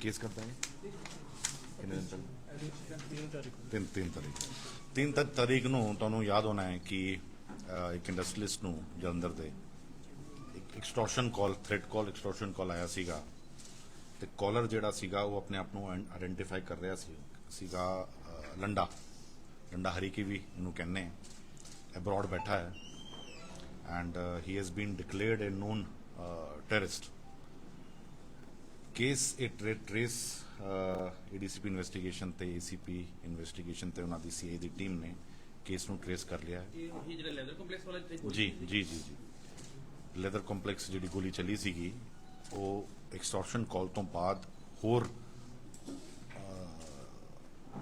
Case ਕਰਦਾ ਹੈ ਕਿੰਨੇ ਦਿਨ ਤੱਕ ਤਿੰਨ ਤਿੰਨ ਤਾਰੀਖ ਤਿੰਨ ਤ- ਤਾਰੀਖ ਨੂੰ ਤੁਹਾਨੂੰ ਯਾਦ ਹੋਣਾ ਹੈ ਕਿ ਅਹ, ਇੱਕ ਇੰਡਸਟਰੀਲਿਸਟ ਨੂੰ ਜਲੰਧਰ ਦੇ ਇੱਕ extortion call threat call extortion call ਆਇਆ ਸੀਗਾ ਤੇ ਕਾਲਰ ਜਿਹੜਾ ਸੀਗਾ ਉਹ ਆਪਣੇ ਆਪ ਨੂੰ ਆਇਡੈਂਟੀਫਾਈ ਕਰ ਰਿਹਾ ਸੀ ਸੀਗਾ ਅਹ, ਲੰਡਾ ਲੰਡਾ ਹਰੀਕੀ ਵੀ ਇਹਨੂੰ ਕਹਿੰਦੇ ਅਬਰੋਡ ਬੈਠਾ ਹੈ and he has been declared a known terrorist case ਇਹ ਟ੍ਰੇ ਟ੍ਰੇਸ ਏਡੀਸੀਪੀ ਇਨਵੈਸਟੀਗੇਸ਼ਨ ਤੇ ਏਸੀਪੀ ਇਨਵੈਸਟੀਗੇਸ਼ਨ ਤੇ ਉਹਨਾਂ ਦੀ ਸੀਆਈ ਦੀ ਟੀਮ ਨੇ ਕੇਸ ਨੂੰ ਟ੍ਰੇਸ ਕਰ ਲਿਆ। ਹੈ ਇਹ ਉਹੀ ਜਿਹੜਾ ਲੈਦਰ ਕੰਪਲੈਕਸ ਵਾਲਾ ਜਿੱਥੇ ਗੋਲੀ ਜੀ? ਜੀ ਜੀ ਜੀ। ਲੈਦਰ ਕੰਪਲੈਕਸ ਜਿਹੜੀ ਗੋਲੀ ਚੱਲੀ ਸੀਗੀ ਉਹ ਐਕਸਟੋਰਸ਼ਨ ਕਾਲ ਤੋਂ ਬਾਅਦ ਹੋਰ ਅਹ,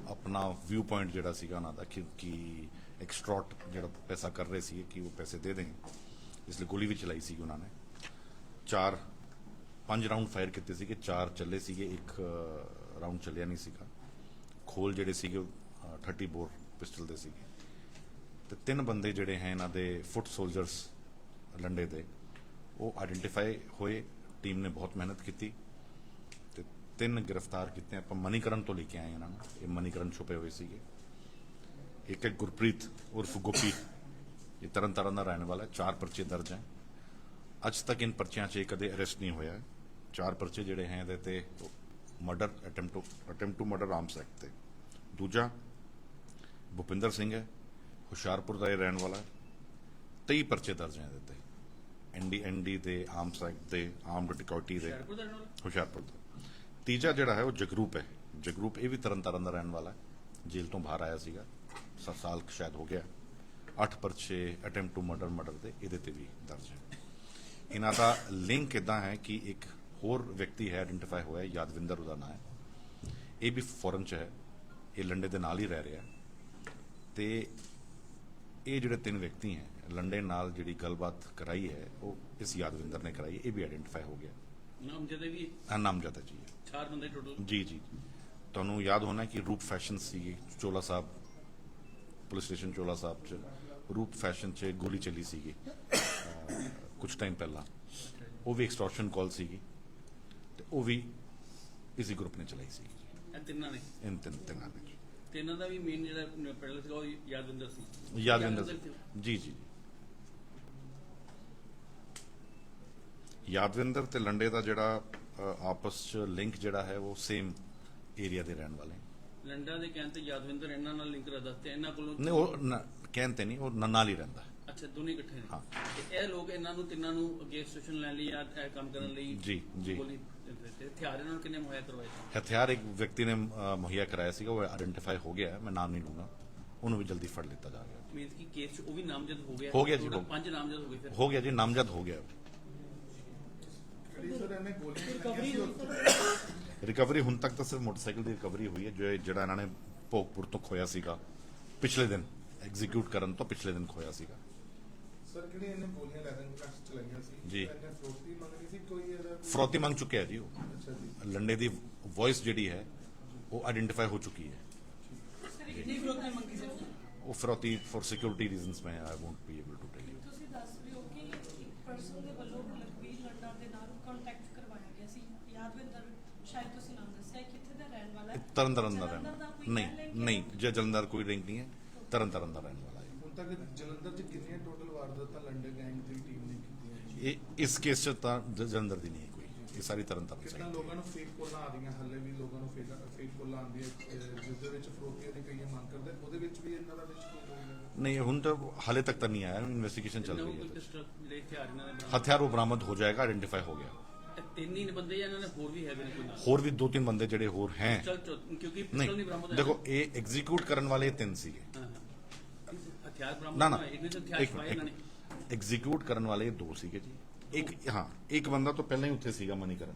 ਆਪਣਾ ਵਿਊ ਪੁਆਇੰਟ ਜਿਹੜਾ ਸੀਗਾ ਉਹਨਾਂ ਦਾ ਕਿ ਕਿ ਐਕਸਟ੍ਰੋਟ ਜਿਹੜਾ ਪੈਸਾ ਕਰ ਰਹੇ ਸੀ ਕਿ ਉਹ ਪੈਸੇ ਦੇ ਦੇਣ। ਇਸ ਲਈ ਗੋਲੀ ਵੀ ਚਲਾਈ ਸੀ ਉਹਨਾਂ ਨੇ। ਚਾਰ ਪੰਜ ਰਾਉਂਡ ਫਾਇਰ ਕੀਤੇ ਸੀਗੇ ਚਾਰ ਚੱਲੇ ਸੀਗੇ ਇੱਕ ਰਾਉਂਡ ਚੱਲਿਆ ਨਹੀਂ ਸੀਗਾ। ਖੋਲ ਜਿਹੜੇ ਸੀਗੇ ਉਹ, ਅਹ, 30 ਬੋਰ ਪਿਸਟਲ ਦੇ ਸੀਗੇ। ਤੇ ਤਿੰਨ ਬੰਦੇ ਜਿਹੜੇ ਹੈ ਇਹਨਾਂ ਦੇ ਫੁੱਟ ਸੋਲਜਰਸ ਲੰਡੇ ਦੇ ਉਹ ਆਇਡੈਂਟੀਫਾਈ ਹੋਏ ਟੀਮ ਨੇ ਬਹੁਤ ਮਿਹਨਤ ਕੀਤੀ। ਤੇ ਤਿੰਨ ਗ੍ਰਿਫਤਾਰ ਕੀਤੇ ਆਪਾਂ ਮਨੀਕਰਨ ਤੋਂ ਲੈ ਕੇ ਆਏ ਇਹਨਾਂ ਨੂੰ ਇਹ ਮਨੀਕਰਨ ਛੁਪੇ ਹੋਏ ਸੀਗੇ। ਇੱਕ ਹੈ ਗੁਰਪ੍ਰੀਤ ਉਰਫ ਗੋਪੀ ਇਹ ਤਰਨ ਤਾਰਨ ਦਾ ਰਹਿਣ ਵਾਲਾ ਚਾਰ ਪਰਚੇ ਦਰਜ ਹੈ। ਅੱਜ ਤੱਕ ਇਨ ਪਰਚਿਆਂ 'ਚ ਇਹ ਕਦੇ ਅਰੈਸਟ ਨਹੀਂ ਹੋਇਆ। ਚਾਰ ਪਰਚੇ ਜਿਹੜੇ ਹੈ ਇਹਦੇ ਤੇ murder attempt to attempt to murder arms act ਤੇ। ਦੂਜਾ ਭੁਪਿੰਦਰ ਸਿੰਘ ਹੈ ਹੁਸ਼ਿਆਰਪੁਰ ਦਾ ਇਹ ਰਹਿਣ ਵਾਲਾ ਹੈ। 23 ਪਰਚੇ ਦਰਜ ਹੈ ਇਹਦੇ ਤੇ। ਐਨਡੀ ਐਨਡੀ ਦੇ ਆਰਮਸ ਐਕਟ ਦੇ ਆਰਮਡ ਡਿਕੋਟੀ ਦੇ। ਹੁਸ਼ਿਆਰਪੁਰ ਦਾ ਤੀਜਾ ਜਿਹੜਾ ਹੈ ਉਹ ਜਗਰੂਪ ਹੈ। ਜਗਰੂਪ ਇਹ ਵੀ ਤਰਨ ਤਾਰਨ ਦਾ ਰਹਿਣ ਵਾਲਾ ਹੈ। ਜੇਲ੍ਹ ਤੋਂ ਬਾਹਰ ਆਇਆ ਸੀਗਾ। 7 ਸਾਲ ਸ਼ਾਇਦ ਹੋ ਗਿਆ। ਅੱਠ ਪਰਚੇ ਅਟੈਂਪਟ ਟੂ ਮਰਡਰ ਮਰਡਰ ਦੇ ਇਹਦੇ ਤੇ ਵੀ ਦਰਜ ਹੈ। ਇਹਨਾਂ ਦਾ ਲਿੰਕ ਇਦਾਂ ਹੈ ਕਿ ਇੱਕ ਹੋਰ ਵਿਅਕਤੀ ਹੈ ਆਇਡੈਂਟੀਫਾਈ ਹੋਇਆ ਹੈ, ਯਾਦਵਿੰਦਰ ਉਹਦਾ ਨਾਮ ਹੈ। ਇਹ ਵੀ ਫੋਰਨ ਚ ਹੈ ਇਹ ਲੰਡੇ ਦੇ ਨਾਲ ਹੀ ਰਹਿ ਰਿਹਾ ਤੇ ਇਹ ਜਿਹੜੇ ਤਿੰਨ ਵਿਅਕਤੀ ਹੈ ਲੰਡੇ ਨਾਲ ਜਿਹੜੀ ਗੱਲਬਾਤ ਕਰਾਈ ਹੈ ਉਹ ਇਸ ਯਾਦਵਿੰਦਰ ਨੇ ਕਰਾਈ ਇਹ ਵੀ ਆਇਡੈਂਟੀਫਾਈ ਹੋ ਗਿਆ। ਨਾਮ ਜਦੇ ਵੀ ਆ ਨਾਮਜ਼ਦ ਹੈ। ਜੀ। ਚਾਰ ਬੰਦੇ ਟੋਟਲ ਜੀ ਜੀ। ਤੁਹਾਨੂੰ ਯਾਦ ਹੋਣਾ ਕਿ ਰੂਪ ਫੈਸ਼ਨ ਸੀ ਚੋਲਾ ਸਾਹਿਬ ਪੁਲਿਸ ਸਟੇਸ਼ਨ ਚੋਲਾ ਸਾਹਿਬ ਚ ਰੂਪ ਫੈਸ਼ਨ ਚ ਗੋਲੀ ਚੱਲੀ ਸੀਗੀ ਕੁਝ ਟਾਈਮ ਪਹਿਲਾਂ। ਉਹ ਵੀ ਐਕਸਟੋਰਸ਼ਨ ਕਾਲ ਸੀਗੀ। ਉਹ ਵੀ ਇਸੇ ਗਰੁੱਪ ਨੇ ਚਲਾਈ ਸੀ ਇਹ ਤਿੰਨਾਂ ਨੇ ਇਨ ਤਿੰਨ ਤਿੰਨਾਂ ਨੇ ਤਿੰਨਾਂ ਦਾ ਵੀ ਮੇਨ ਜਿਹੜਾ ਪੈਡਲ ਸੀਗਾ ਉਹ ਯਾਦਵਿੰਦਰ ਸੀ ਯਾਦਵਿੰਦਰ। ਜੀ ਜੀ ਯਾਦਵਿੰਦਰ ਤੇ ਲੰਡੇ ਦਾ ਜਿਹੜਾ ਅ, ਆਪਸ ਚ ਲਿੰਕ ਜਿਹੜਾ ਹੈ ਉਹ ਸੇਮ ਏਰੀਆ ਦੇ ਰਹਿਣ ਵਾਲੇ। ਲੰਡਾ ਦੇ ਕਹਿਣ ਤੇ ਯਾਦਵਿੰਦਰ ਇਹਨਾਂ ਨਾਲ ਲਿੰਕ ਰੱਖਦਾ ਤੇ ਇਹਨਾਂ ਕੋਲੋਂ ਨਹੀਂ ਉਹ ਨ- ਕਹਿੰਦੇ ਨਹੀਂ ਉਹ ਨ- ਨਾਲ ਹੀ ਰਹਿੰਦਾ ਹੈ। ਅੱਛਾ ਦੋਨੇ ਇਕੱਠੇ ਨੇ ਹਾਂ। ਤੇ ਇਹ ਲੋਕ ਇਹਨਾਂ ਨੂੰ ਤਿੰਨਾਂ ਨੂੰ ਅੱਗੇ ਸਟੇਸ਼ਨ ਲੈਣ ਲਈ ਜਾਂ ਇਹ ਕੰਮ ਕਰਨ ਲਈ ਜੀ, ਜੀ। ਹਥਿਆਰ ਇਹਨਾਂ ਨੂੰ ਕਿੰਨੇ ਮੁਹੱਈਆ ਕਰਵਾਏ ਸੀ? ਹਥਿਆਰ ਇੱਕ ਵਿਅਕਤੀ ਨੇ ਮੁਹੱਈਆ ਕਰਾਇਆ ਸੀਗਾ ਉਹ ਆਇਡੈਂਟੀਫਾਈ ਹੋ ਗਿਆ ਮੈਂ ਨਾਮ ਨਹੀਂ ਲੂੰਗਾ ਉਹਨੂੰ ਵੀ ਜਲਦੀ ਫੜ ਲਿੱਤਾ ਜਾਵੇਗਾ ਮੀਨਸ ਕਿ ਕੇਸ 'ਚ ਉਹ ਵੀ ਨਾਮਜ਼ਦ ਹੋ ਗਿਆ? ਹੋ ਗਿਆ ਜੀ, Total ਹੋ ਗਿਆ। ਪੰਜ ਨਾਮਜ਼ਦ ਹੋ ਗਏ ਫਿਰ। ਹੋ ਗਿਆ ਜੀ ਨਾਮਜ਼ਦ ਹੋ ਗਿਆ। ਰਿਕਵਰੀ ਹੁਣ ਤੱਕ ਤਾਂ ਸਿਰਫ ਮੋਟਰਸਾਈਕਲ ਦੀ ਰਿਕਵਰੀ ਹੋਈ ਹੈ ਜੋ ਜਿਹੜਾ ਇਹਨਾਂ ਨੇ ਭੋਗਪੁਰ ਤੋਂ ਖੋਇਆ ਸੀਗਾ ਪਿਛਲੇ ਦਿਨ ਐਗਜ਼ੀਕਿਊਟ ਕਰਨ ਤੋਂ ਪਿਛਲੇ ਦਿਨ ਖੋਇਆ ਸੀਗਾ। ਸਰ ਕਿਹੜੀ ਇਹਨੇ ਗੋਲੀਆਂ ਲੈਦਨ ਕਲਾਸ ਚਲਾਈਆਂ ਸੀ? ਜੀ। ਇਹਨੇ ਫਰੋਤੀ ਮੰਗਣੀ ਸੀ ਕੋਈ ਇਹਦਾ ਫਰੋਤੀ ਮੰਗ ਚੁੱਕਿਆ ਜੀ ਉਹ। ਅੱਛਾ ਜੀ। ਲੰਡੇ ਦੀ ਵੌਇਸ ਜਿਹੜੀ ਹੈ ਉਹ ਆਇਡੈਂਟੀਫਾਈ ਹੋ ਚੁੱਕੀ ਹੈ। ਕਿੰਨੀ ਫਰੋਤੀ ਮੰਗੀ ਸੀ? ਉਹ ਫਰੋਤੀ ਫॉर ਸਿਕਿਉਰਿਟੀ ਰੀਜ਼ਨਸ ਮੈਂ I won't be able to tell you ਤੁਸੀਂ ਦੱਸ ਰਹੇ ਹੋ ਕਿ ਇੱਕ ਪਰਸਨ ਦੇ ਵੱਲੋਂ ਲਖਵੀਰ ਲੰਡਾ ਦੇ ਨਾਲ ਕੰਟੈਕਟ ਕਰਵਾਇਆ ਗਿਆ ਸੀ। ਯਾਦਵਿੰਦਰ ਸ਼ਾਇਦ ਤੁਸੀਂ ਨਾਮ ਦੱਸਿਆ ਕਿੱਥੇ ਦਾ ਰਹਿਣ ਵਾਲਾ ਹੈ। ਤਰਨ ਤਾਰਨ ਦਾ ਰਹਿਣ ਜਲੰਧਰ ਦਾ ਵਾਲਾ। ਕੋਈ ਨਹੀਂ ਨਹੀਂ ਜੇ ਜਲੰਧਰ ਕੋਈ ਲਿੰਕ ਨਹੀਂ ਹੈ ਤਰਨ ਤਾਰਨ ਦਾ ਰਹਿਣ ਵਾਲਾ ਹੈ। ਹੁਣ ਤੱਕ ਜਲੰਧਰ 'ਚ ਕਿੰਨੀਆਂ ਟੋਟਲ ਵਾਰਦਾਤਾਂ ਲੰਡਨ ਗੈਂਗ ਦੀ ਟੀਮ ਨੇ ਕੀਤੀਆਂ ਜੀ। ਇਹ ਇਸ ਕੇਸ ਚ ਤਾਂ ਜ- ਜਲੰਧਰ ਦੀ ਨਹੀਂ ਹੈ ਕੋਈ। ਇਹ ਸਾਰੀ ਤਰਨ ਤਾਰਨ ਕਿੰਨਾ ਸਾਈਡ ਲੋਕਾਂ ਨੂੰ ਫੇਕ ਕੋਲਾਂ ਆ ਰਹੀਆਂ ਹੱਲੇ ਵੀ ਲੋਕਾਂ ਨੂੰ ਫੇਕ ਫੇਕ ਕੋਲਾਂ ਆਉਂਦੀਆਂ ਅਹ ਜਿਸ ਦੇ ਵਿੱਚ ਫਰੋਤੀਆਂ ਦੀ ਕਈਆਂ ਮੰਗ ਕਰਦੇ ਉਹਦੇ ਵਿੱਚ ਵੀ ਇਹਨਾਂ ਦਾ ਵਿੱਚ ਕੋਈ ਰੋਲ ਹੈ। ਨਹੀਂ ਹੁਣ ਤਾਂ ਹਾਲੇ ਤੱਕ ਤਾਂ ਨਹੀਂ ਆਇਆ ਇਨਵੈਸਟੀਗੇਸ਼ਨ ਚੱਲ ਰਹੀ ਕੋਈ ਹੈ ਹਥਿਆਰ ਉਹ ਬਰਾਮਦ ਹੋ ਜਾਏਗਾ ਆਇਡੈਂਟੀਫਾਈ ਹੋ ਗਿਆ। ਤਿੰਨ ਹੀ ਨੇ ਬੰਦੇ ਜਾਂ ਇਹਨਾਂ ਨੇ ਹੋਰ ਵੀ ਹੈਗੇ ਨੇ ਕੋਈ? ਨਾਲ ਹੋਰ ਵੀ ਦੋ ਤਿੰਨ ਬੰਦੇ ਜਿਹੜੇ ਹੋਰ ਹੈ। ਚਲ ਕਿਉਂਕਿ ਪਿਸਟਲ ਨਹੀਂ ਨਹੀਂ ਬਰਾਮਦ ਹੋਇਆ। ਦੇਖੋ ਇਹ ਐਗਜ਼ੀਕਿਊਟ ਕਰਨ ਵਾਲੇ ਤਿੰਨ ਸੀਗੇ। ਹਾਂ, ਹਾਂ। ਹਥਿਆਰ ਬਰਾਮਦ ਨਾ ਨਾ ਹੋਇਆ, ਇਹਨੇ ਤਾਂ ਹਥਿਆਰ ਇੱਕ ਛੁਪਾਏ ਇਹਨਾਂ ਨੇ। ਐਗਜ਼ੀਕਿਊਟ ਕਰਨ ਵਾਲੇ ਦੋ ਸੀਗੇ ਜੀ। ਇੱਕ ਹਾਂ ਇੱਕ ਬੰਦਾ ਤਾਂ ਪਹਿਲਾਂ ਹੀ ਉੱਥੇ ਸੀਗਾ ਮਨੀਕਰਨ।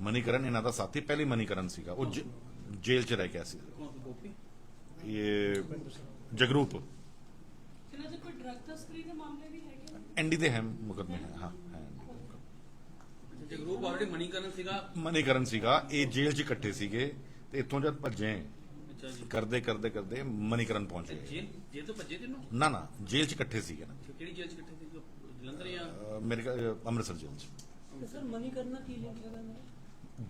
ਮਨੀਕਰਨ ਇਹਨਾਂ ਦਾ ਸਾਥੀ ਪਹਿਲੇ ਮਨੀਕਰਨ ਸੀਗਾ। ਉਹ ਜ- ਜੇਲ੍ਹ 'ਚ ਰਹਿ ਗਿਆ ਸੀ। ਕੌਣ ਸੀ ਗੋਪੀ? ਇਹ ਜਗਰੂਪ। ਇਹਨਾਂ ਦੇ ਕੋਈ ਡਰਗ ਤਸਕਰੀ ਦੇ ਮਾਮਲੇ ਵੀ ਹੈਗੇ ਨੇ? ਐਨਡੀ ਦੇ ਹੈ ਮੁਕਦਮੇ ਹੈ ਹਾਂ ਹੈ ਜੇ ਗਰੂਪ ਆਲਰੇਡੀ ਮਨੀਕਰਨ ਸੀਗਾ? ਮਨੀਕਰਨ ਸੀਗਾ ਇਹ ਜੇਲ੍ਹ 'ਚ ਇਕੱਠੇ ਸੀਗੇ ਤੇ ਇੱਥੋਂ ਜਦ ਭੱਜੇ ਅੱਛਾ ਜੀ। ਕਰਦੇ ਕਰਦੇ ਕਰਦੇ ਮਨੀਕਰਨ ਪਹੁੰਚ ਗਏ। ਜੇਲ੍ਹ ਜੇਲ੍ਹ ਤੋਂ ਭੱਜੇ ਤੈਨੂੰ? ਨਾ ਨਾ ਜੇਲ੍ਹ 'ਚ ਇਕੱਠੇ ਸੀਗੇ ਨਾ। ਕਿਹੜੀ ਜੇਲ੍ਹ ਚ ਇਕੱਠੇ ਸੀ ਜਲੰਧਰ ਜਾਂ? ਅਹ ਮੇਰੇ ਖਿਆਲ- ਅੰਮ੍ਰਿਤਸਰ ਜੇਲ੍ਹ 'ਚ। ਤੇ ਸਰ ਮਨੀ ਕਰਨਾ ਕੀ ਲਿੰਕ ਹੈਗਾ ਨਾ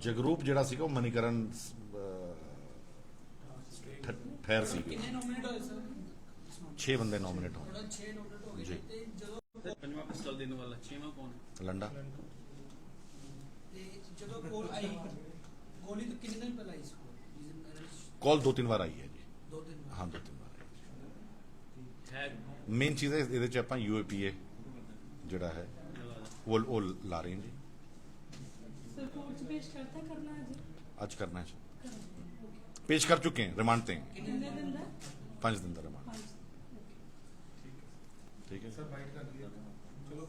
ਜਗਰੂਪ ਜਿਹੜਾ ਸੀਗਾ ਉਹ ਮਨੀਕਰਨ ਅਹ, ਠ- ਠਹਿਰ ਸੀ ਕਿੰਨੇ ਨੋਮੀਨੇਟ ਹੋਏ ਸਰ? 6 ਬੰਦੇ ਨੋਮੀਨੇਟ ਹੋਏ। ਥੋੜਾ 6 ਨੋਮੀਨੇਟ ਹੋ ਗਏ ਜੀ। ਤੇ ਜਦੋਂ ਪੰਜਵਾਂ ਪਿਸਤਲ ਦੇਣ ਵਾਲਾ ਛੇਵਾਂ ਕੌਣ ਹੈ? ਲੰਡਾ। ਤੇ ਜਦੋਂ ਕੋਲ ਆਈ ਗੋਲੀ ਤਾਂ ਕਿੰਨੇ ਦਿਨ ਪਹਿਲਾਂ ਆਈ ਸੀ? ਕੋਲ ਕਾਲ ਦੋ ਤਿੰਨ ਵਾਰ ਆਈ ਹੈ ਜੀ ਦੋ ਦਿਨ ਬਾਅਦ। ਹਾਂ ਦੋ ਤਿੰਨ ਵਾਰ ਆਈ ਹੈ ਮੇਨ ਚੀਜ਼ ਹੈ ਇਹਦੇ ਚ ਆਪਾਂ ਯੂਏਪੀਏ ਜਿਹੜਾ ਹੈ ਉਹ ਉਹ ਲਾ ਰਹੇ ਹਾਂ ਜੀ ਸਰ ਕੋਰਟ 'ਚ ਪੇਸ਼ ਕਰਤਾ ਕਰਨਾ ਹੈ ਜੀ ਅੱਜ ਕਰਨਾ ਹੈ ਜੀ। ਕਰਨਾ ਓਕੇ ਪੇਸ਼ ਕਰ ਚੁੱਕੇ हैं ਰਿਮਾਂਡ ਤੇ हैं। ਕਿੰਨੇ ਦਿਨ ਦਾ ਪੰਜ ਦਿਨ ਦਾ ਰਿਮਾਂਡ ਪੰਜ ਓਕੇ ਠੀਕ ਹੈ ਸਰ ਬਾਈਟ ਕਰ ਲਈਏ ਚਲੋ ਬਾਈਟ